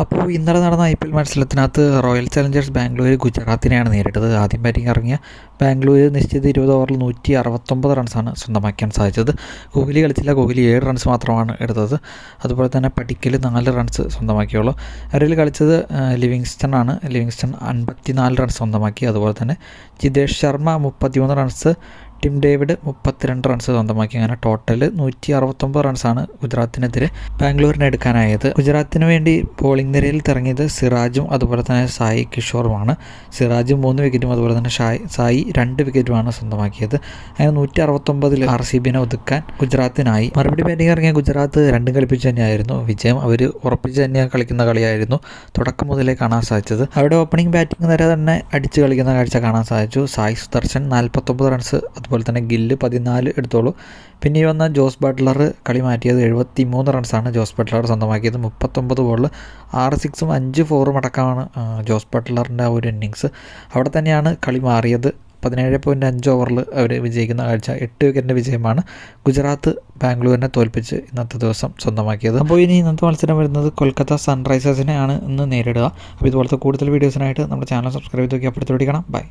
അപ്പോൾ ഇന്നലെ നടന്ന ഐ പി എൽ മത്സരത്തിനകത്ത് റോയൽ ചലഞ്ചേഴ്സ് ബാംഗ്ലൂർ ഗുജറാത്തിനെയാണ് നേരിട്ടത്. ആദ്യം ബാറ്റിംഗ് ഇറങ്ങിയ ബാംഗ്ലൂർ നിശ്ചിത ഇരുപത് ഓവറിൽ നൂറ്റി അറുപത്തൊമ്പത് റൺസാണ് സ്വന്തമാക്കാൻ സാധിച്ചത്. കോഹ്ലി കളിച്ചില്ല. കോഹ്ലി ഏഴ് റൺസ് മാത്രമാണ് എടുത്തത്. അതുപോലെ തന്നെ പടിക്കൽ നാല് റൺസ് സ്വന്തമാക്കിയുള്ളൂ. അവരിൽ കളിച്ചത് ലിവിങ്സ്റ്റൺ ആണ്. ലിവിങ്സ്റ്റൺ അൻപത്തി നാല് റൺസ് സ്വന്തമാക്കി. അതുപോലെ തന്നെ ജിതേഷ് ശർമ്മ മുപ്പത്തിമൂന്ന് റൺസ് ടിം ഡേവിഡ് മുപ്പത്തിരണ്ട് റൺസ് സ്വന്തമാക്കി. അങ്ങനെ ടോട്ടൽ നൂറ്റി അറുപത്തൊമ്പത് റൺസാണ് ഗുജറാത്തിനെതിരെ ബാംഗ്ലൂരിനെ എടുക്കാനായത്. ഗുജറാത്തിന് വേണ്ടി ബോളിംഗ് നിരയിൽ തിറങ്ങിയത് സിറാജും അതുപോലെ തന്നെ സായി കിഷോറുമാണ്. സിറാജും മൂന്ന് വിക്കറ്റും അതുപോലെ തന്നെ ഷായ് സായി രണ്ട് വിക്കറ്റുമാണ് സ്വന്തമാക്കിയത്. അങ്ങനെ നൂറ്റി അറുപത്തൊമ്പതിൽ ആർ സി ബിനെ ഒതുക്കാൻ ഗുജറാത്തിനായി. മറുപടി ബാറ്റിംഗ് ഇറങ്ങിയ ഗുജറാത്ത് രണ്ടും കളിപ്പിച്ച് തന്നെയായിരുന്നു. വിജയം അവർ ഉറപ്പിച്ച് തന്നെയാണ് കളിക്കുന്ന കളിയായിരുന്നു തുടക്കം മുതലേ കാണാൻ സാധിച്ചത്. അവിടെ ഓപ്പണിംഗ് ബാറ്റിംഗ് നിര തന്നെ അടിച്ച് കളിക്കുന്ന കാഴ്ച കാണാൻ സാധിച്ചു. സായി സുദർശൻ നാൽപ്പത്തൊമ്പത് റൺസ് തന്നെ ഗില്ല് പതിനാല് എടുത്തോളൂ. പിന്നെ ഈ വന്ന ജോസ് ബട്ട്ലർ കളി മാറ്റിയത് എഴുപത്തി മൂന്ന് റൺസാണ് ജോസ് ബട്ട്ലർ സ്വന്തമാക്കിയത്. മുപ്പത്തൊമ്പത് ബോളിൽ ആറ് സിക്സും അഞ്ച് ഫോറും അടക്കമാണ് ജോസ് ബട്ട്ലറിന്റെ ആ ഒരു ഇന്നിങ്സ് അവിടെ തന്നെയാണ് കളി മാറിയത്. പതിനേഴ് പോയിന്റ് അഞ്ച് ഓവറിൽ അവർ വിജയിക്കുന്ന കാഴ്ച എട്ട് വിക്കറ്റിന്റെ വിജയമാണ് ഗുജറാത്ത് ബാംഗ്ലൂരിനെ തോൽപ്പിച്ച് ഇന്നത്തെ ദിവസം സ്വന്തമാക്കിയത്. അപ്പോൾ ഇനി ഇന്നത്തെ മത്സരം വരുന്നത് കൊൽക്കത്ത സൺറൈസേഴ്സിനെയാണ് ഇന്ന് നേരിടുക. അപ്പോൾ ഇതുപോലത്തെ കൂടുതൽ വീഡിയോസിനായിട്ട് നമ്മുടെ ചാനൽ സബ്സ്ക്രൈബ് ചെയ്ത് നോക്കി അപ്പോഴത്തോടിക്കണം ബൈ.